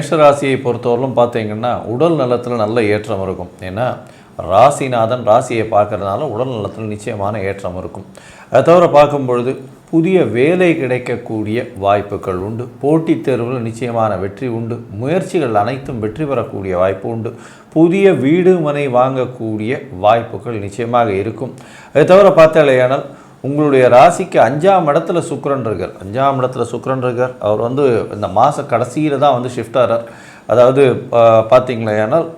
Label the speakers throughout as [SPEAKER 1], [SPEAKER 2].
[SPEAKER 1] மேஷராசியை பொறுத்தவரையிலும் பார்த்தீங்கன்னா உடல் நலத்தில் நல்ல ஏற்றம் இருக்கும். ஏன்னா ராசிநாதன் ராசியை பார்க்கறதுனால உடல் நலத்தில் நிச்சயமான ஏற்றம் இருக்கும். அதை தவிர பார்க்கும் பொழுது புதிய வேலை கிடைக்கக்கூடிய வாய்ப்புகள் உண்டு. போட்டித் தேர்வில் நிச்சயமான வெற்றி உண்டு. முயற்சிகள் அனைத்தும் வெற்றி பெறக்கூடிய வாய்ப்பு உண்டு. புதிய வீடு மனை வாங்கக்கூடிய வாய்ப்புகள் நிச்சயமாக இருக்கும். அதை தவிர பார்த்தாலேயானால் உங்களுடைய ராசிக்கு அஞ்சாம் இடத்துல சுக்கரன் இருக்கார். அஞ்சாம் இடத்துல சுக்கரன் இருக்கார். அவர் வந்து இந்த மாத கடைசியில் தான் வந்து ஷிஃப்ட் ஆகிறார் அதாவது பார்த்தீங்களேனால்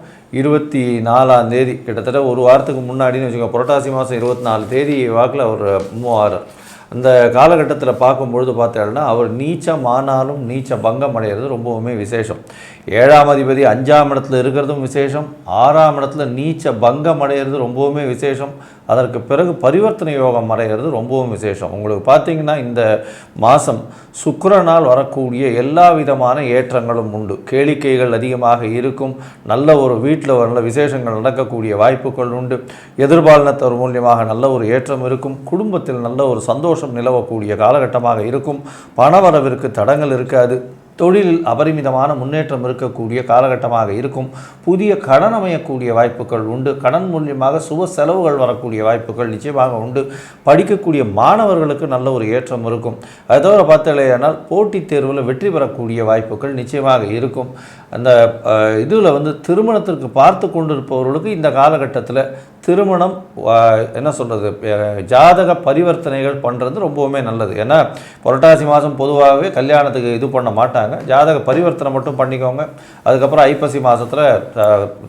[SPEAKER 1] இருபத்தி நாலாம் தேதி கிட்டத்தட்ட ஒரு வாரத்துக்கு முன்னாடின்னு வச்சுக்கோங்க புரட்டாசி மாதம் இருபத்தி நாலு தேதி வாக்கில் அவர் மூவ் ஆகிறார் அந்த காலகட்டத்தில் பார்க்கும்பொழுது பார்த்தீங்கன்னா அவர் நீச்சம் ஆனாலும் நீச்ச பங்கம் அடைகிறது ரொம்பவுமே விசேஷம். ஏழாம் அதிபதி அஞ்சாம் இடத்துல இருக்கிறதும் விசேஷம் ஆறாம் இடத்துல நீச்ச பங்கம் அடைகிறது ரொம்பவுமே விசேஷம். அதற்கு பிறகு பரிவர்த்தனை யோகம் அடைகிறது ரொம்பவும் விசேஷம். உங்களுக்கு பார்த்தீங்கன்னா இந்த மாதம் சுக்கரனால் வரக்கூடிய எல்லா விதமான ஏற்றங்களும் உண்டு. கேளிக்கைகள் அதிகமாக இருக்கும். நல்ல ஒரு வீட்டில் நல்ல விசேஷங்கள் நடக்கக்கூடிய வாய்ப்புகள் உண்டு. எதிர்பாலினத்தவர் மூலியமாக நல்ல ஒரு ஏற்றம் இருக்கும். குடும்பத்தில் நல்ல ஒரு சந்தோஷம் நிலவக்கூடிய காலகட்டமாக இருக்கும். பணவரவிற்கு தடங்கள் இருக்காது. தொழிலில் அபரிமிதமான முன்னேற்றம் இருக்கக்கூடிய காலகட்டமாக இருக்கும். புதிய கடன் அமையக்கூடிய வாய்ப்புகள் உண்டு. கடன் மூலியமாக சுப செலவுகள் வரக்கூடிய வாய்ப்புகள் நிச்சயமாக உண்டு. படிக்கக்கூடிய மாணவர்களுக்கு நல்ல ஒரு ஏற்றம் இருக்கும். அதை தவிர பார்த்தாலேயானால் போட்டித் தேர்வில் வெற்றி பெறக்கூடிய வாய்ப்புகள் நிச்சயமாக இருக்கும். அந்த இதில் வந்து திருமணத்திற்கு பார்த்து கொண்டிருப்பவர்களுக்கு இந்த காலகட்டத்தில் திருமணம் என்ன சொல்கிறது ஜாதக பரிவர்த்தனைகள் பண்ணுறது ரொம்பவுமே நல்லது. ஏன்னா புரட்டாசி மாதம் பொதுவாகவே கல்யாணத்துக்கு இது பண்ண மாட்டாங்க. ஜாதக பரிவர்த்தனை மட்டும் பண்ணிக்கோங்க. அதுக்கப்புறம் ஐப்பசி மாதத்தில்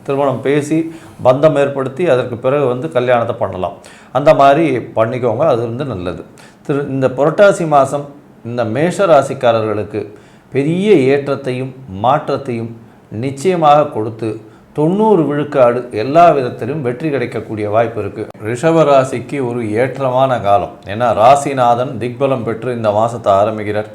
[SPEAKER 1] திருமணம் பேசி பந்தம் ஏற்படுத்தி அதற்கு பிறகு வந்து கல்யாணத்தை பண்ணலாம். அந்த மாதிரி பண்ணிக்கோங்க. அது வந்து நல்லது. திரு இந்த புரட்டாசி மாதம் இந்த மேஷ ராசிக்காரர்களுக்கு பெரிய ஏற்றத்தையும் மாற்றத்தையும் நிச்சயமாக கொடுத்து தொண்ணூறு விழுக்காடு எல்லா விதத்திலும் வெற்றி கிடைக்கக்கூடிய வாய்ப்பு இருக்குது ரிஷப ராசிக்கு ஒரு ஏற்றமான காலம். ஏன்னா ராசிநாதன் திக்பலம் பெற்று இந்த மாதத்தை ஆரம்பிக்கிறார்.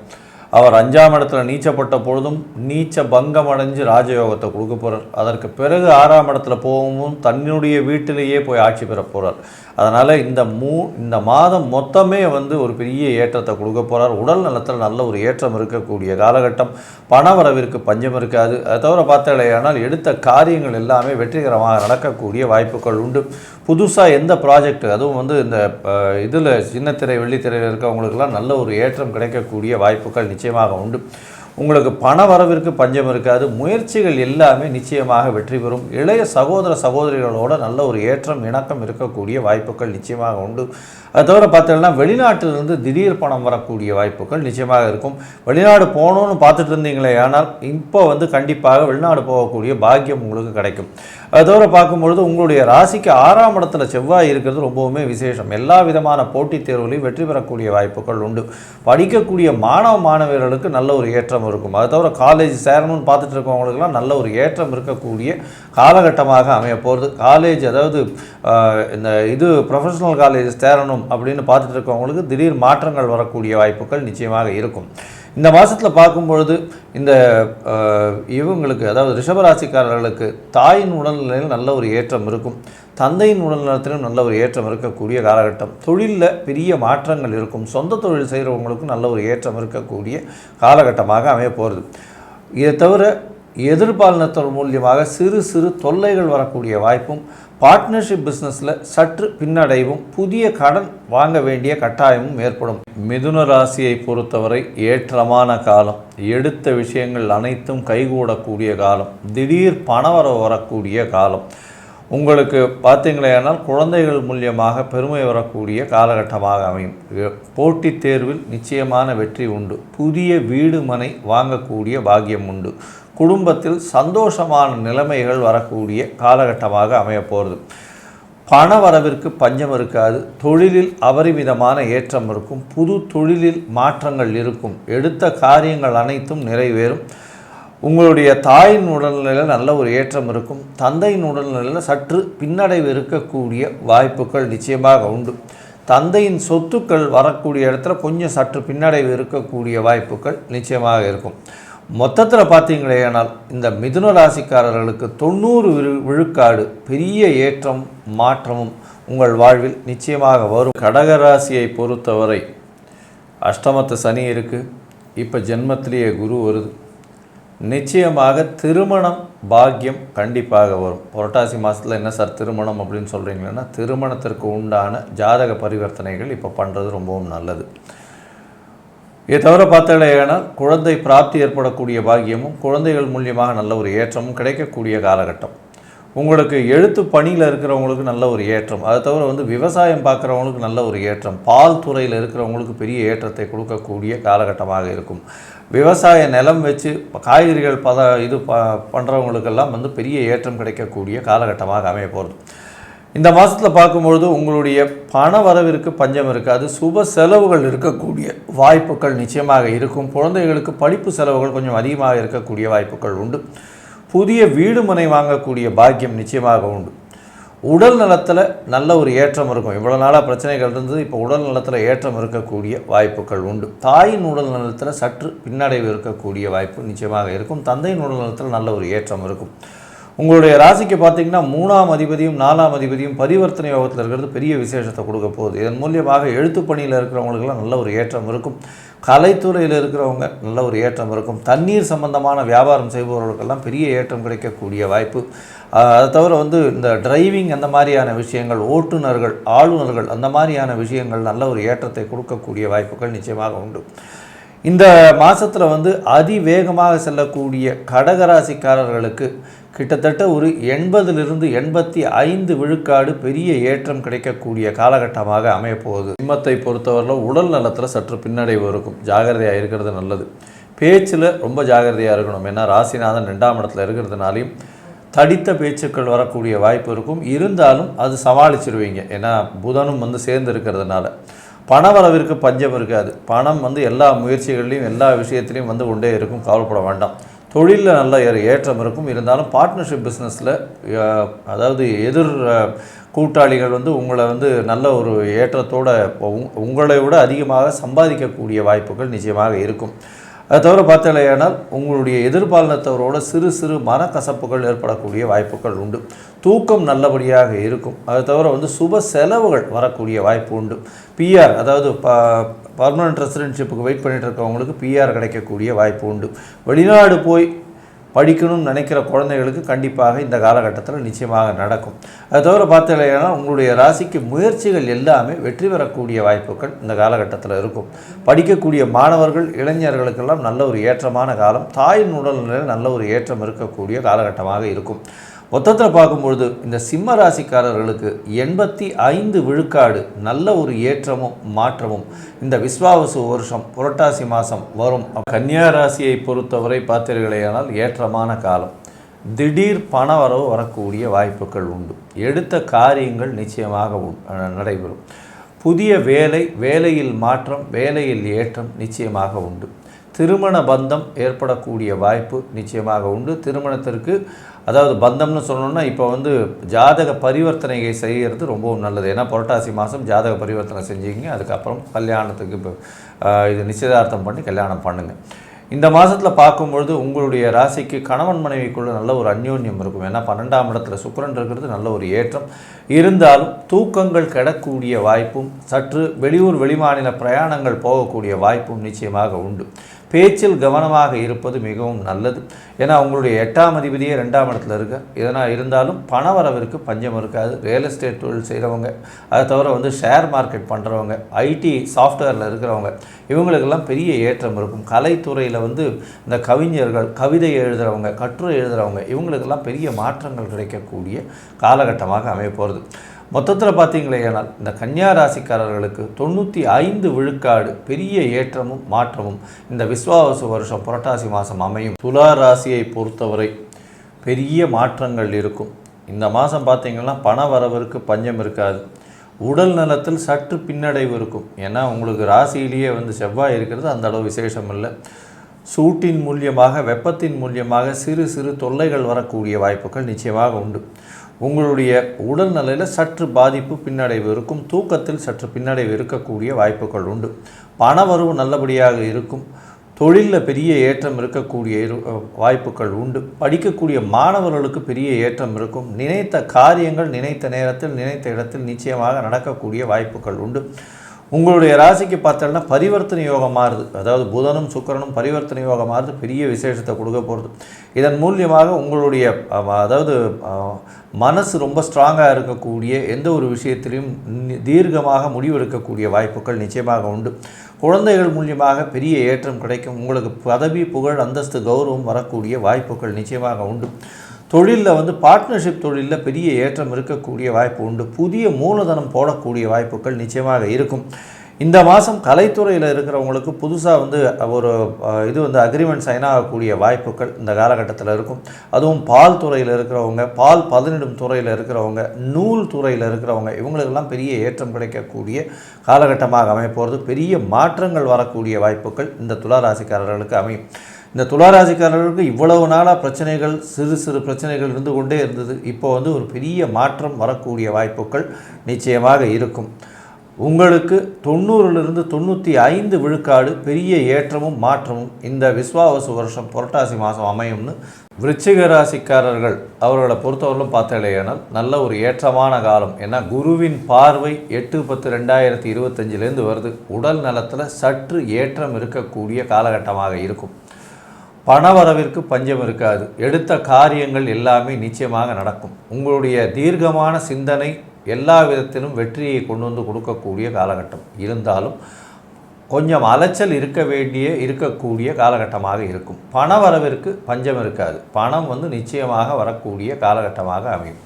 [SPEAKER 1] அவர் அஞ்சாம் இடத்துல நீச்சப்பட்ட பொழுதும் நீச்ச பங்கம் அடைஞ்சு ராஜயோகத்தை கொடுக்க போகிறார் அதற்கு பிறகு ஆறாம் இடத்துல போகவும் தன்னுடைய வீட்டிலேயே போய் ஆட்சி பெற போகிறார் அதனால் இந்த மூ இந்த மாதம் மொத்தமே வந்து ஒரு பெரிய ஏற்றத்தை கொடுக்க போகிறார் உடல் நலத்தில் நல்ல ஒரு ஏற்றம் இருக்கக்கூடிய காலகட்டம். பண வரவிற்கு பஞ்சம் இருக்காது. அதை தவிர பார்த்தாலேயானால் எடுத்த காரியங்கள் எல்லாமே வெற்றிகரமாக நடக்கக்கூடிய வாய்ப்புகள் உண்டு. புதுசாக எந்த ப்ராஜெக்ட் அதுவும் வந்து இந்த இதில் சின்னத்திரை வெள்ளித்திரையில் இருக்கவங்களுக்கெல்லாம் நல்ல ஒரு ஏற்றம் கிடைக்கக்கூடிய வாய்ப்புகள் நிச்சயமாக உண்டு. உங்களுக்கு பண வரவிற்கு பஞ்சம் இருக்காது. முயற்சிகள் எல்லாமே நிச்சயமாக வெற்றி பெறும். இளைய சகோதர சகோதரிகளோட நல்ல ஒரு ஏற்றம் இணக்கம் இருக்கக்கூடிய வாய்ப்புகள் நிச்சயமாக உண்டு. அது தவிர பார்த்தீங்கன்னா வெளிநாட்டிலிருந்து திடீர் பணம் வரக்கூடிய வாய்ப்புகள் நிச்சயமாக இருக்கும். வெளிநாடு போகணும்னு பார்த்துட்டு இருந்தீங்களே ஆனால் இப்போ வந்து கண்டிப்பாக வெளிநாடு போகக்கூடிய பாக்கியம் உங்களுக்கு கிடைக்கும். அது தவிர பார்க்கும்பொழுது உங்களுடைய ராசிக்கு ஆறாம் இடத்துல செவ்வாய் இருக்கிறது ரொம்பவுமே விசேஷம். எல்லா விதமான போட்டித் தேர்வுகளையும் வெற்றி பெறக்கூடிய வாய்ப்புகள் உண்டு. படிக்கக்கூடிய மாணவ மாணவியர்களுக்கு நல்ல ஒரு ஏற்றம் இருக்கும். அது தவிர காலேஜ் சேரணும்னு பார்த்துட்டு இருக்கவங்களுக்குலாம் நல்ல ஒரு ஏற்றம் இருக்கக்கூடிய காலகட்டமாக அமைய போகிறது. காலேஜ் அதாவது இந்த இது ப்ரொஃபஷனல் காலேஜ் சேரணும் அப்படின்னு பார்த்துட்டு இருக்கவங்களுக்கு திடீர் மாற்றங்கள் வரக்கூடிய வாய்ப்புகள் நிச்சயமாக இருக்கும். இந்த மாதத்தில் பார்க்கும்பொழுது இந்த இவங்களுக்கு அதாவது ரிஷபராசிக்காரர்களுக்கு தாயின் உடல்நிலையில் நல்ல ஒரு ஏற்றம் இருக்கும். தந்தையின் உடல்நலத்திலும் நல்ல ஒரு ஏற்றம் இருக்கக்கூடிய காலகட்டம். தொழிலில் பெரிய மாற்றங்கள் இருக்கும். சொந்த தொழில் செய்கிறவங்களுக்கும் நல்ல ஒரு ஏற்றம் இருக்கக்கூடிய காலகட்டமாக அமைய போகிறது இதை தவிர எதிர்பாலனத்தின் மூலியமாக சிறு சிறு தொல்லைகள் வரக்கூடிய வாய்ப்பும் பார்ட்னர்ஷிப் பிஸ்னஸில் சற்று பின்னடைவும் புதிய கடன் வாங்க வேண்டிய கட்டாயமும் ஏற்படும். மிதுன ராசியை பொறுத்தவரை ஏற்றமான காலம். எடுத்த விஷயங்கள் அனைத்தும் கைகூடக்கூடிய காலம். திடீர் பணவரவு வரக்கூடிய காலம். உங்களுக்கு பார்த்தீங்களேனால் குழந்தைகள் மூலியமாக பெருமை வரக்கூடிய காலகட்டமாக அமையும். போட்டித் தேர்வில் நிச்சயமான வெற்றி உண்டு. புதிய வீடு மனை வாங்கக்கூடிய பாக்கியம் உண்டு. குடும்பத்தில் சந்தோஷமான நிலைமைகள் வரக்கூடிய காலகட்டமாக அமையப்போகிறது பண வரவிற்கு பஞ்சம் இருக்காது. தொழிலில் அபரிமிதமான ஏற்றம் இருக்கும். புது தொழிலில் மாற்றங்கள் இருக்கும். எடுத்த காரியங்கள் அனைத்தும் நிறைவேறும். உங்களுடைய தாயின் உடல்நிலையில் நல்ல ஒரு ஏற்றம் இருக்கும். தந்தையின் உடல்நிலையில் சற்று பின்னடைவு இருக்கக்கூடிய வாய்ப்புகள் நிச்சயமாக உண்டு. தந்தையின் சொத்துக்கள் வரக்கூடிய இடத்துல கொஞ்சம் சற்று பின்னடைவு இருக்கக்கூடிய வாய்ப்புகள் நிச்சயமாக இருக்கும். மொத்தத்தில் பார்த்தீங்களேனால் இந்த மிதுன ராசிக்காரர்களுக்கு தொண்ணூறு விழு விழுக்காடு பெரிய ஏற்றம் மாற்றமும் உங்கள் வாழ்வில் நிச்சயமாக வரும். கடக ராசியை பொறுத்தவரை அஷ்டமத்து சனி இருக்குது இப்போ ஜென்மத்திலேயே குரு வருது. நிச்சயமாக திருமணம் பாக்கியம் கண்டிப்பாக வரும். புரட்டாசி மாதத்தில் என்ன சார் திருமணம் அப்படின்னு சொல்கிறீங்கன்னா திருமணத்திற்கு உண்டான ஜாதக பரிவர்த்தனைகள் இப்போ பண்ணுறது ரொம்பவும் நல்லது. இதை தவிர பார்த்தாலேனா குழந்தை பிராப்தி ஏற்படக்கூடிய பாக்கியமும் குழந்தைகள் மூலியமாக நல்ல ஒரு ஏற்றமும் கிடைக்கக்கூடிய காலகட்டம். உங்களுக்கு எழுத்து பணியில் இருக்கிறவங்களுக்கு நல்ல ஒரு ஏற்றம். அதை தவிர வந்து விவசாயம் பார்க்குறவங்களுக்கு நல்ல ஒரு ஏற்றம். பால் துறையில் இருக்கிறவங்களுக்கு பெரிய ஏற்றத்தை கொடுக்கக்கூடிய காலகட்டமாக இருக்கும். விவசாய நிலம் வச்சு காய்கறிகள் பத இது ப பண்ணுறவங்களுக்கெல்லாம் வந்து பெரிய ஏற்றம் கிடைக்கக்கூடிய காலகட்டமாக அமைய போகிறது இந்த மாதத்தில் பார்க்கும்பொழுது உங்களுடைய பண வரவிற்கு பஞ்சம் இருக்காது சுப செலவுகள் இருக்கக்கூடிய வாய்ப்புகள் நிச்சயமாக இருக்கும். குழந்தைகளுக்கு படிப்பு செலவுகள் கொஞ்சம் அதிகமாக இருக்கக்கூடிய வாய்ப்புகள் உண்டு. புதிய வீடு மனை வாங்கக்கூடிய பாக்கியம் நிச்சயமாக உண்டு. உடல் நலத்தில் நல்ல ஒரு ஏற்றம் இருக்கும். இவ்வளோ நாளாக பிரச்சனைகள் இருந்தது இப்போ உடல் நலத்தில் ஏற்றம் இருக்கக்கூடிய வாய்ப்புகள் உண்டு. தாயின் உடல் நலத்தில் சற்று பின்னடைவு இருக்கக்கூடிய வாய்ப்பு நிச்சயமாக இருக்கும். தந்தையின் உடல் நலத்தில் நல்ல ஒரு ஏற்றம் இருக்கும். உங்களுடைய ராசிக்கு பார்த்தீங்கன்னா மூணாம் அதிபதியும் நாலாம் அதிபதியும் பரிவர்த்தனை யோகத்தில் இருக்கிறது பெரிய விசேஷத்தை கொடுக்க போகுது. இதன் மூலியமாக எழுத்து பணியில் இருக்கிறவங்களுக்கெல்லாம் நல்ல ஒரு ஏற்றம் இருக்கும். கலைத்துறையில் இருக்கிறவங்க நல்ல ஒரு ஏற்றம் இருக்கும். தண்ணீர் சம்பந்தமான வியாபாரம் செய்பவர்களுக்கெல்லாம் பெரிய ஏற்றம் கிடைக்கக்கூடிய வாய்ப்பு. அதை தவிர வந்து இந்த டிரைவிங் அந்த மாதிரியான விஷயங்கள் ஓட்டுநர்கள் ஆளுநர்கள் அந்த மாதிரியான விஷயங்கள் நல்ல ஒரு ஏற்றத்தை கொடுக்கக்கூடிய வாய்ப்புகள் நிச்சயமாக உண்டு. இந்த மாதத்தில் வந்து அதிவேகமாக செல்லக்கூடிய கடகராசிக்காரர்களுக்கு கிட்டத்தட்ட ஒரு எண்பதிலிருந்து எண்பத்தி ஐந்து விழுக்காடு பெரிய ஏற்றம் கிடைக்கக்கூடிய காலகட்டமாக அமையப்போகுது. சிம்மத்தை பொறுத்தவரையில் உடல் நலத்தில் சற்று பின்னடைவு இருக்கும். ஜாகிரதையாக இருக்கிறது நல்லது. பேச்சில் ரொம்ப ஜாகிரதையாக இருக்கணும். ஏன்னா ராசிநாதன் ரெண்டாம் இடத்துல இருக்கிறதுனாலையும் தடித்த பேச்சுக்கள் வரக்கூடிய வாய்ப்பு இருக்கும். இருந்தாலும் அது சமாளிச்சிருவீங்க. ஏன்னா புதனும் வந்து சேர்ந்து இருக்கிறதுனால பணவரவிற்கு பஞ்சம் இருக்காது. பணம் வந்து எல்லா முயற்சிகள்லையும் எல்லா விஷயத்துலையும் வந்து கொண்டே இருக்கும். கவலைப்பட வேண்டாம். தொழிலில் நல்ல ஏற்றம் இருக்கும். இருந்தாலும் பார்ட்னர்ஷிப் பிஸ்னஸில் அதாவது எதிர் கூட்டாளிகள் வந்து உங்களை வந்து நல்ல ஒரு ஏற்றத்தோடு உங்களை விட அதிகமாக சம்பாதிக்கக்கூடிய வாய்ப்புகள் நிச்சயமாக இருக்கும். அதை தவிர பார்த்தாலேயானால் உங்களுடைய எதிர்பாலனத்தவரோட சிறு சிறு மனக்கசப்புகள் ஏற்படக்கூடிய வாய்ப்புகள் உண்டு. தூக்கம் நல்லபடியாக இருக்கும். அதை தவிர வந்து சுப செலவுகள் வரக்கூடிய வாய்ப்பு உண்டு. பிஆர் அதாவது ப பர்மனன்ட் ரெசிடென்ஷிப்புக்கு வெயிட் பண்ணிகிட்டு இருக்கவங்களுக்கு பிஆர் கிடைக்கக்கூடிய வாய்ப்பு உண்டு. வெளிநாடு போய் படிக்கணும்னு நினைக்கிற குழந்தைகளுக்கு கண்டிப்பாக இந்த காலகட்டத்தில் நிச்சயமாக நடக்கும். அது தவிர பார்த்தீங்கன்னா உங்களுடைய ராசிக்கு முயற்சிகள் எல்லாமே வெற்றி பெறக்கூடிய வாய்ப்புகள் இந்த காலகட்டத்தில் இருக்கும். படிக்கக்கூடிய மாணவர்கள் இளைஞர்களுக்கெல்லாம் நல்ல ஒரு ஏற்றமான காலம். தாயின் உடல்நிலையில் நல்ல ஒரு ஏற்றம் இருக்கக்கூடிய காலகட்டமாக இருக்கும். மொத்தத்தில் பார்க்கும்பொழுது இந்த சிம்ம ராசிக்காரர்களுக்கு எண்பத்தி ஐந்து விழுக்காடு நல்ல ஒரு ஏற்றமும் மாற்றமும். இந்த விஸ்வாவசு வருஷம் புரட்டாசி மாதம் வரும். கன்னியா ராசியை பொறுத்தவரை பார்த்தீர்களேயானால் ஏற்றமான காலம். திடீர் பண வரவு வரக்கூடிய வாய்ப்புகள் உண்டு. எடுத்த காரியங்கள் நிச்சயமாக நடைபெறும். புதிய வேலை வேலையில் மாற்றம் வேலையில் ஏற்றம் நிச்சயமாக உண்டு. திருமண பந்தம் ஏற்படக்கூடிய வாய்ப்பு நிச்சயமாக உண்டு. திருமணத்திற்கு அதாவது பந்தம்னு சொல்லணும்னா இப்போ வந்து ஜாதக பரிவர்த்தனைகள் செய்கிறது ரொம்பவும் நல்லது. ஏன்னா புரட்டாசி மாதம் ஜாதக பரிவர்த்தனை செஞ்சீங்க அதுக்கப்புறம் கல்யாணத்துக்கு இப்போ இது நிச்சயதார்த்தம் பண்ணி கல்யாணம் பண்ணுங்கள் இந்த மாதத்தில் பார்க்கும்பொழுது உங்களுடைய ராசிக்கு கணவன் மனைவிக்குள்ள நல்ல ஒரு அந்யோன்யம் இருக்கும். ஏன்னா பன்னெண்டாம் இடத்துல சுக்கரன் இருக்கிறது நல்ல ஒரு ஏற்றம். இருந்தாலும் தூக்கங்கள் கிடக்கூடிய வாய்ப்பும் சற்று வெளியூர் வெளிமாநில பிரயாணங்கள் போகக்கூடிய வாய்ப்பும் நிச்சயமாக உண்டு. பேச்சில் கவனமாக இருப்பது மிகவும் நல்லது. ஏன்னா உங்களுடைய எட்டாம் அதிபதியே ரெண்டாம் இடத்துல இருக்கு. இதனால் இருந்தாலும் பண வரவிற்கு பஞ்சம் இருக்காது. ரியல் எஸ்டேட் தொழில் செய்கிறவங்க அதை தவிர வந்து ஷேர் மார்க்கெட் பண்ணுறவங்க ஐடி சாஃப்ட்வேரில் இருக்கிறவங்க இவங்களுக்கெல்லாம் பெரிய ஏற்றம் இருக்கும். கலைத்துறையில் வந்து இந்த கவிஞர்கள் கவிதை எழுதுகிறவங்க கட்டுரை எழுதுகிறவங்க இவங்களுக்கெல்லாம் பெரிய மாற்றங்கள் கிடைக்கக்கூடிய காலகட்டமாக அமைய போகிறது மொத்தத்தில் பார்த்தீங்களே ஏனால் இந்த கன்னியா ராசிக்காரர்களுக்கு தொண்ணூற்றி ஐந்து விழுக்காடு பெரிய ஏற்றமும் மாற்றமும் இந்த விஸ்வாவசு வருஷம் புரட்டாசி மாதம் அமையும். துலா ராசியை பொறுத்தவரை பெரிய மாற்றங்கள் இருக்கும். இந்த மாதம் பார்த்தீங்கன்னா பண வரவிற்கு பஞ்சம் இருக்காது. உடல் நலத்தில் சற்று பின்னடைவு இருக்கும். ஏன்னா உங்களுக்கு ராசியிலேயே வந்து செவ்வாய் இருக்கிறது அந்த அளவு விசேஷம் இல்லை. சூட்டின் மூலியமாக வெப்பத்தின் மூலியமாக சிறு சிறு தொல்லைகள் வரக்கூடிய வாய்ப்புகள் நிச்சயமாக உண்டு. உங்களுடைய உடல்நிலையில் சற்று பாதிப்பு பின்னடைவு இருக்கும் தூக்கத்தில் சற்று பின்னடைவு இருக்கக்கூடிய வாய்ப்புகள் உண்டு. பணவரவு நல்லபடியாக இருக்கும் தொழிலில் பெரிய ஏற்றம் இருக்கக்கூடிய வாய்ப்புகள் உண்டு. படிக்கக்கூடிய மாணவர்களுக்கு பெரிய ஏற்றம் இருக்கும். நினைத்த காரியங்கள் நினைத்த நேரத்தில் நினைத்த இடத்தில் நிச்சயமாக நடக்கக்கூடிய வாய்ப்புகள் உண்டு. உங்களுடைய ராசிக்கு பார்த்தோம்னா பரிவர்த்தனை யோகம் மாறுது. அதாவது புதனும் சுக்கரனும் பரிவர்த்தனை யோகம் மாறுது. பெரிய விசேஷத்தை கொடுக்க போகிறது இதன் மூலியமாக உங்களுடைய அதாவது மனசு ரொம்ப ஸ்ட்ராங்காக இருக்கக்கூடிய எந்த ஒரு விஷயத்திலையும் தீர்க்கமாக முடிவெடுக்கக்கூடிய வாய்ப்புகள் நிச்சயமாக உண்டு. குழந்தைகள் மூலியமாக பெரிய ஏற்றம் கிடைக்கும். உங்களுக்கு பதவி புகழ் அந்தஸ்து கௌரவம் வரக்கூடிய வாய்ப்புகள் நிச்சயமாக உண்டு. தொழிலில் வந்து பார்ட்னர்ஷிப் தொழிலில் பெரிய ஏற்றம் இருக்கக்கூடிய வாய்ப்பு உண்டு. புதிய மூலதனம் போடக்கூடிய வாய்ப்புகள் நிச்சயமாக இருக்கும். இந்த மாதம் கலைத்துறையில் இருக்கிறவங்களுக்கு புதுசாக வந்து ஒரு இது வந்து அக்ரிமெண்ட் சைன் ஆகக்கூடிய வாய்ப்புகள் இந்த காலகட்டத்தில் இருக்கும். அதுவும் பால் துறையில் இருக்கிறவங்க பால் பதனிடும் துறையில் இருக்கிறவங்க நூல் துறையில் இருக்கிறவங்க இவங்களுக்கெல்லாம் பெரிய ஏற்றம் கிடைக்கக்கூடிய காலகட்டமாக அமைப்போகிறது பெரிய மாற்றங்கள் வரக்கூடிய வாய்ப்புகள் இந்த துளாராசிக்காரர்களுக்கு அமையும். இந்த துளாராசிக்காரர்களுக்கு இவ்வளவு நாளாக பிரச்சனைகள் சிறு சிறு பிரச்சனைகள் இருந்து கொண்டே இருந்தது. இப்போ வந்து ஒரு பெரிய மாற்றம் வரக்கூடிய வாய்ப்புகள் நிச்சயமாக இருக்கும். உங்களுக்கு தொண்ணூறிலிருந்து தொண்ணூற்றி ஐந்து விழுக்காடு பெரிய ஏற்றமும் மாற்றமும் இந்த விஸ்வாவசு வருஷம் புரட்டாசி மாதம் அமையும்னு விருச்சிக ராசிக்காரர்கள் அவர்களை பொறுத்தவரையிலும் பார்த்தாலேயானால் நல்ல ஒரு ஏற்றமான காலம். ஏன்னா குருவின் பார்வை எட்டு பத்து ரெண்டாயிரத்தி இருபத்தஞ்சிலேருந்து வருது. உடல் நலத்தில் சற்று ஏற்றம் இருக்கக்கூடிய காலகட்டமாக இருக்கும். பணவரவிற்கு பஞ்சம் இருக்காது. எடுத்த காரியங்கள் எல்லாமே நிச்சயமாக நடக்கும். உங்களுடைய தீர்க்கமான சிந்தனை எல்லா விதத்திலும் வெற்றியை கொண்டு வந்து கொடுக்கக்கூடிய காலகட்டம். இருந்தாலும் கொஞ்சம் அலைச்சல் இருக்க வேண்டிய இருக்கக்கூடிய காலகட்டமாக இருக்கும். பண வரவிற்கு பஞ்சம் இருக்காது. பணம் வந்து நிச்சயமாக வரக்கூடிய காலகட்டமாக அமையும்.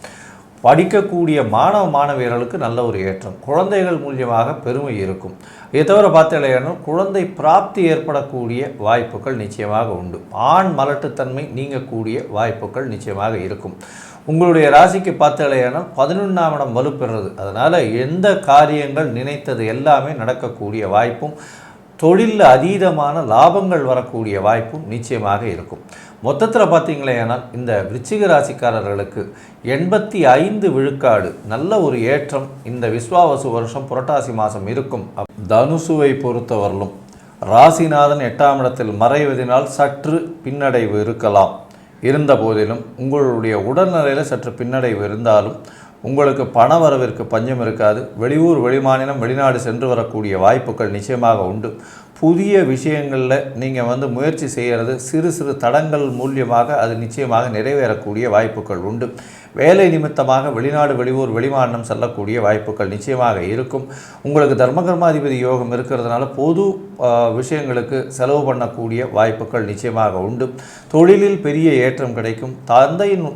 [SPEAKER 1] படிக்கக்கூடிய மாணவ மாணவியர்களுக்கு நல்ல ஒரு ஏற்றம். குழந்தைகள் மூலியமாக பெருமை இருக்கும். இதை தவிர பார்த்தீங்கன்னா குழந்தை பிராப்தி ஏற்படக்கூடிய வாய்ப்புகள் நிச்சயமாக உண்டு. ஆண் மலட்டுத்தன்மை நீங்கக்கூடிய வாய்ப்புகள் நிச்சயமாக இருக்கும். உங்களுடைய ராசிக்கு பார்த்தாலேயானால் பதினொன்றாம் இடம் வலுப்பெறுறது அதனால் எந்த காரியங்கள் நினைத்தது எல்லாமே நடக்கக்கூடிய வாய்ப்பும் தொழிலில் அதீதமான லாபங்கள் வரக்கூடிய வாய்ப்பும் நிச்சயமாக இருக்கும். மொத்தத்தில் பார்த்தீங்களேனால் இந்த விருச்சிக ராசிக்காரர்களுக்கு எண்பத்தி ஐந்து விழுக்காடு நல்ல ஒரு ஏற்றம் இந்த விஸ்வாவசு வருஷம் புரட்டாசி மாதம் இருக்கும். தனுசுவை பொறுத்தவரலும் ராசிநாதன் எட்டாம் இடத்தில் மறைவதனால் சற்று பின்னடைவு இருக்கலாம். இருந்த போதிலும் உங்களுடைய உடல்நிலையில் சற்று பின்னடைவு இருந்தாலும் உங்களுக்கு பண வரவிற்கு பஞ்சம் இருக்காது. வெளியூர் வெளிமாநிலம் வெளிநாடு சென்று வரக்கூடிய வாய்ப்புகள் நிச்சயமாக உண்டு. புதிய விஷயங்களில் நீங்கள் வந்து முயற்சி செய்கிறது சிறு சிறு தடங்கள் மூலியமாக அது நிச்சயமாக நிறைவேறக்கூடிய வாய்ப்புகள் உண்டு. வேலை நிமித்தமாக வெளிநாடு வெளியூர் வெளிமாநிலம் செல்லக்கூடிய வாய்ப்புகள் நிச்சயமாக இருக்கும். உங்களுக்கு தர்மகர்மாதிபதி யோகம் இருக்கிறதுனால பொது விஷயங்களுக்கு செலவு பண்ணக்கூடிய வாய்ப்புகள் நிச்சயமாக உண்டு. தொழிலில் பெரிய ஏற்றம் கிடைக்கும். தந்தையின்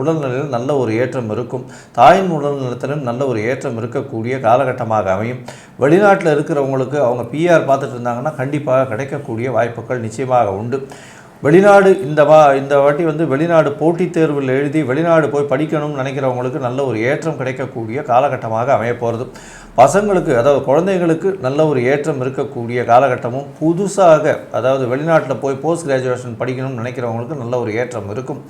[SPEAKER 1] உடல்நிலையில் நல்ல ஒரு ஏற்றம் இருக்கும். தாயின் உடல்நலத்திலும் நல்ல ஒரு ஏற்றம் இருக்கக்கூடிய காலகட்டமாக அமையும். வெளிநாட்டில் இருக்கிறவங்களுக்கு அவங்க பிஆர் பார்த்துட்டு இருந்தாங்கன்னா கண்டிப்பாக கிடைக்கக்கூடிய வாய்ப்புகள் நிச்சயமாக உண்டு. வெளிநாடு இந்த வா இந்த வாட்டி வந்து வெளிநாடு போட்டித் தேர்வில் எழுதி வெளிநாடு போய் படிக்கணும்னு நினைக்கிறவங்களுக்கு நல்ல ஒரு ஏற்றம் கிடைக்கக்கூடிய காலகட்டமாக அமையப்போகிறது பசங்களுக்கு அதாவது குழந்தைங்களுக்கு நல்ல ஒரு ஏற்றம் இருக்கக்கூடிய காலகட்டமும் புதுசாக அதாவது வெளிநாட்டில் போய் போஸ்ட் கிராஜுவேஷன் படிக்கணும்னு நினைக்கிறவங்களுக்கு நல்ல ஒரு ஏற்றம் இருக்கும்.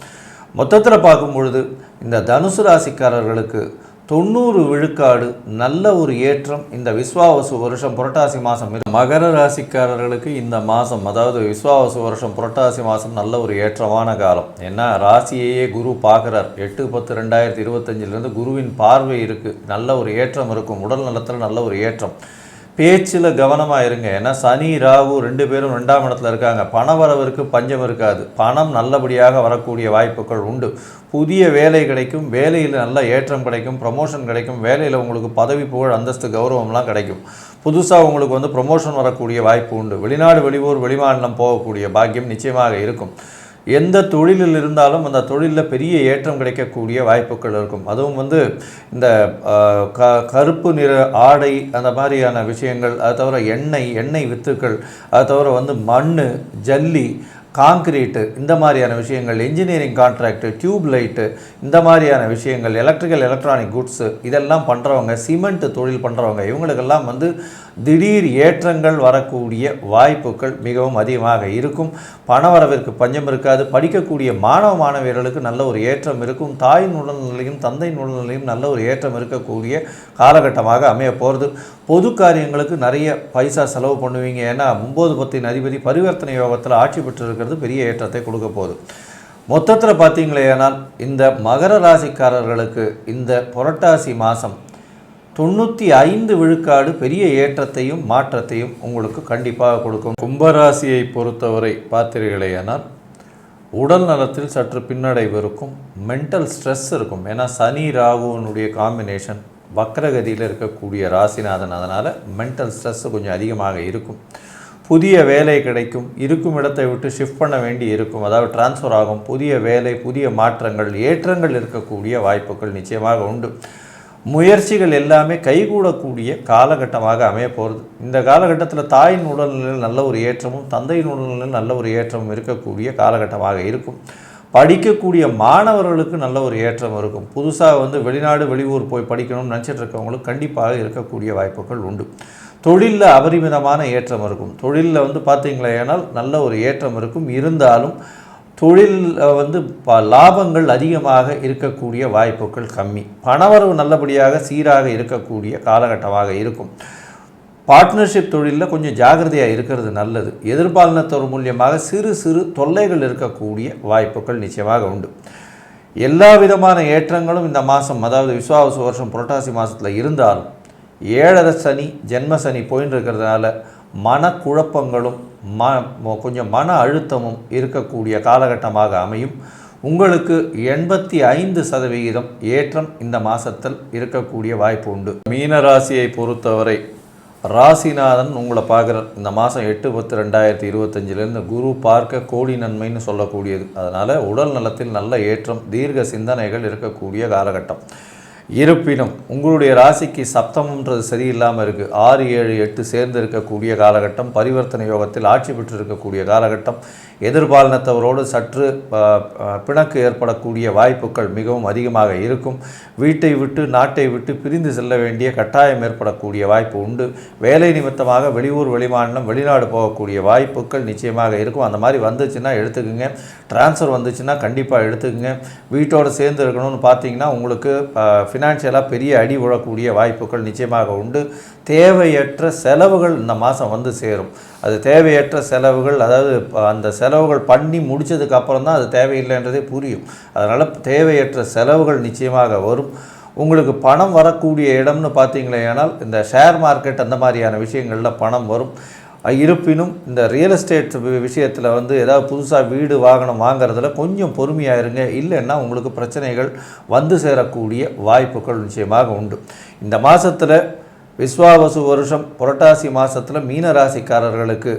[SPEAKER 1] மொத்தத்தில் பார்க்கும் பொழுது இந்த தனுசு ராசிக்காரர்களுக்கு தொண்ணூறு விழுக்காடு நல்ல ஒரு ஏற்றம் இந்த விஸ்வாவசு வருஷம் புரட்டாசி மாதம் மகர ராசிக்காரர்களுக்கு இந்த மாதம் அதாவது விஸ்வாவசு வருஷம் புரட்டாசி மாதம் நல்ல ஒரு ஏற்றமான காலம். ஏன்னா ராசியையே குரு பார்க்குறார். எட்டு பத்து ரெண்டாயிரத்தி இருபத்தஞ்சிலேருந்து குருவின் பார்வை இருக்குது நல்ல ஒரு ஏற்றம் இருக்கும். உடல் நலத்தில் நல்ல ஒரு ஏற்றம். பேச்சில் கவனமாக இருங்க. ஏன்னா சனி ராகு ரெண்டு பேரும் ரெண்டாம் இடத்துல இருக்காங்க. பண வரவிற்கு பஞ்சம் இருக்காது. பணம் நல்லபடியாக வரக்கூடிய வாய்ப்புகள் உண்டு. புதிய வேலை கிடைக்கும். வேலையில் நல்ல ஏற்றம் கிடைக்கும். ப்ரமோஷன் கிடைக்கும். வேலையில் உங்களுக்கு பதவி புகழ் அந்தஸ்து கௌரவம்லாம் கிடைக்கும். புதுசாக உங்களுக்கு வந்து ப்ரமோஷன் வரக்கூடிய வாய்ப்பு உண்டு. வெளிநாடு வெளியூர் வெளிமாநிலம் போகக்கூடிய பாக்கியம் நிச்சயமாக இருக்கும். எந்த தொழிலில் இருந்தாலும் அந்த தொழிலில் பெரிய ஏற்றம் கிடைக்கக்கூடிய வாய்ப்புகள் இருக்கும். அதுவும் வந்து இந்த ஆஹ், க கருப்பு நிற ஆடை அந்த மாதிரியான விஷயங்கள் அது தவிர எண்ணெய் எண்ணெய் வித்துக்கள் அது தவிர வந்து மண் ஜல்லி காங்கிரீட்டு இந்த மாதிரியான விஷயங்கள் இன்ஜினியரிங் கான்ட்ராக்டு டியூப் லைட்டு இந்த மாதிரியான விஷயங்கள் எலக்ட்ரிக்கல் எலக்ட்ரானிக் குட்ஸு இதெல்லாம் பண்ணுறவங்க சிமெண்ட் தொழில் பண்ணுறவங்க இவங்களுக்கெல்லாம் வந்து திடீர் ஏற்றங்கள் வரக்கூடிய வாய்ப்புகள் மிகவும் அதிகமாக இருக்கும். பண வரவிற்கு பஞ்சம் இருக்காது. படிக்கக்கூடிய மாணவ மாணவியர்களுக்கு நல்ல ஒரு ஏற்றம் இருக்கும். தாயின் உடல்நிலையும் தந்தையின் உடல்நிலையும் நல்ல ஒரு ஏற்றம் இருக்கக்கூடிய காலகட்டமாக அமைய போகிறது பொது காரியங்களுக்கு நிறைய பைசா செலவு பண்ணுவீங்க. ஏன்னா ஒம்பது பத்தின் அதிபதி பரிவர்த்தனை யோகத்தில் ஆட்சி பெற்று அப்படிங்கிறது பெரிய ஏற்றத்தை கொடுக்க போகுது. மொத்தத்தில் பார்த்தீங்களேனால் இந்த மகர ராசிக்காரர்களுக்கு இந்த புரட்டாசி மாதம் தொண்ணூற்றி ஐந்து விழுக்காடு பெரிய ஏற்றத்தையும் மாற்றத்தையும் உங்களுக்கு கண்டிப்பாக கொடுக்கும். கும்பராசியை பொறுத்தவரை பார்த்தீர்களேனால் உடல் நலத்தில் சற்று பின்னடைவு இருக்கும் மென்டல் ஸ்ட்ரெஸ் இருக்கும். ஏன்னா சனி ராகுவனுடைய காம்பினேஷன் வக்ரகதியில் இருக்கக்கூடிய ராசிநாதன். அதனால் மென்டல் ஸ்ட்ரெஸ் கொஞ்சம் அதிகமாக இருக்கும். புதிய வேலை கிடைக்கும். இருக்கும் இடத்தை விட்டு ஷிஃப்ட் பண்ண வேண்டி இருக்கும். அதாவது டிரான்ஸ்ஃபர் ஆகும். புதிய வேலை புதிய மாற்றங்கள் ஏற்றங்கள் இருக்கக்கூடிய வாய்ப்புகள் நிச்சயமாக உண்டு. முயற்சிகள் எல்லாமே கைகூடக்கூடிய காலகட்டமாக அமைய போகிறது இந்த காலகட்டத்தில் தாயின் உடல்நிலையில் நல்ல ஒரு ஏற்றமும் தந்தையின் உடல்நிலையில் நல்ல ஒரு ஏற்றமும் இருக்கக்கூடிய காலகட்டமாக இருக்கும். படிக்கக்கூடிய மாணவர்களுக்கு நல்ல ஒரு ஏற்றம் இருக்கும். புதுசாக வந்து வெளிநாடு வெளியூர் போய் படிக்கணும்னு நினச்சிட்டு இருக்கவங்களுக்கு கண்டிப்பாக இருக்கக்கூடிய வாய்ப்புகள் உண்டு. தொழிலில் அபரிமிதமான ஏற்றம் இருக்கும். தொழிலில் வந்து பார்த்தீங்களே ஏனால் நல்ல ஒரு ஏற்றம் இருக்கும். இருந்தாலும் தொழில் வந்து ப லாபங்கள் அதிகமாக இருக்கக்கூடிய வாய்ப்புகள் கம்மி. பணவரவு நல்லபடியாக சீராக இருக்கக்கூடிய காலகட்டமாக இருக்கும். பார்ட்னர்ஷிப் தொழிலில் கொஞ்சம் ஜாகிரதையாக இருக்கிறது நல்லது. எதிர்பாலினத்தோர் மூலியமாக சிறு சிறு தொல்லைகள் இருக்கக்கூடிய வாய்ப்புகள் நிச்சயமாக உண்டு. எல்லா விதமான ஏற்றங்களும் இந்த மாதம் அதாவது விஸ்வாவச வருஷம் புரட்டாசி மாதத்தில் இருந்தாலும் ஏழரை சனி ஜென்ம சனி போயின்னு இருக்கிறதுனால மனக்குழப்பங்களும் ம கொஞ்சம் மன அழுத்தமும் இருக்கக்கூடிய காலகட்டமாக அமையும். உங்களுக்கு எண்பத்தி ஐந்து சதவிகிதம் ஏற்றம் இந்த மாதத்தில் இருக்கக்கூடிய வாய்ப்பு உண்டு. மீனராசியை பொறுத்தவரை ராசிநாதன் உங்களை பார்க்குற இந்த மாதம் எட்டு பத்து ரெண்டாயிரத்தி இருபத்தஞ்சிலேருந்து குரு பார்க்க கோடி நன்மைன்னு சொல்லக்கூடியது. அதனால் உடல் நலத்தில் நல்ல ஏற்றம் தீர்க்க சிந்தனைகள் இருக்கக்கூடிய காலகட்டம். இருப்பினும் உங்களுடைய ராசிக்கு சப்தம்ன்றது சரியில்லாமல் இருக்குது ஆறு ஏழு எட்டு சேர்ந்து இருக்கக்கூடிய காலகட்டம் பரிவர்த்தனை யோகத்தில் ஆட்சி பெற்று இருக்கக்கூடிய காலகட்டம். எதிர்பாலினத்தவரோடு சற்று பிணக்கு ஏற்படக்கூடிய வாய்ப்புகள் மிகவும் அதிகமாக இருக்கும். வீட்டை விட்டு நாட்டை விட்டு பிரிந்து செல்ல வேண்டிய கட்டாயம் ஏற்படக்கூடிய வாய்ப்பு உண்டு. வேலை நிமித்தமாக வெளியூர் வெளிமாநிலம் வெளிநாடு போகக்கூடிய வாய்ப்புகள் நிச்சயமாக இருக்கும். அந்த மாதிரி வந்துச்சுன்னா எடுத்துக்கோங்க. டிரான்ஸ்ஃபர் வந்துச்சுன்னா கண்டிப்பாக எடுத்துக்கோங்க. வீட்டோடு சேர்ந்து இருக்கணும்னு பார்த்தீங்கன்னா உங்களுக்கு ஃபினான்ஷியலாக பெரிய அடி விழக்கூடிய வாய்ப்புகள் நிச்சயமாக உண்டு. தேவையற்ற செலவுகள் இந்த மாதம் வந்து சேரும். அது தேவையற்ற செலவுகள் அதாவது அந்த செலவுகள் பண்ணி முடித்ததுக்கு அப்புறம் தான் அது தேவையில்லைன்றதே புரியும். அதனால் தேவையற்ற செலவுகள் நிச்சயமாக வரும். உங்களுக்கு பணம் வரக்கூடிய இடம்னு பார்த்தீங்களே ஆனால் இந்த ஷேர் மார்க்கெட் அந்த மாதிரியான விஷயங்களில் பணம் வரும். இருப்பினும் இந்த ரியல் எஸ்டேட் விஷயத்தில் வந்து ஏதாவது புதுசாக வீடு வாகனம் வாங்குறதுல கொஞ்சம் பொறுமையாக இருங்க. இல்லைன்னா உங்களுக்கு பிரச்சனைகள் வந்து சேரக்கூடிய வாய்ப்புகள் நிச்சயமாக உண்டு. இந்த மாதத்தில் விஸ்வாவசு வருஷம் புரட்டாசி மாதத்தில் மீனராசிக்காரர்களுக்கு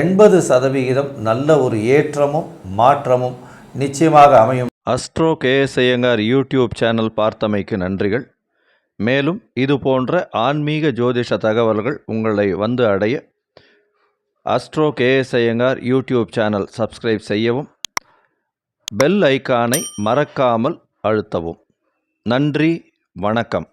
[SPEAKER 1] எண்பது சதவிகிதம் நல்ல ஒரு ஏற்றமும் மாற்றமும் நிச்சயமாக அமையும். Astro KS Iyengar YouTube channel பார்த்தமைக்கு நன்றிகள். மேலும் இது போன்ற ஆன்மீக ஜோதிஷ தகவல்கள் உங்களை வந்து அடைய astro KS Iyengar YouTube channel subscribe செய்யவும் பெல் ஐக்கானை மறக்காமல் அழுத்தவும். நன்றி வணக்கம்.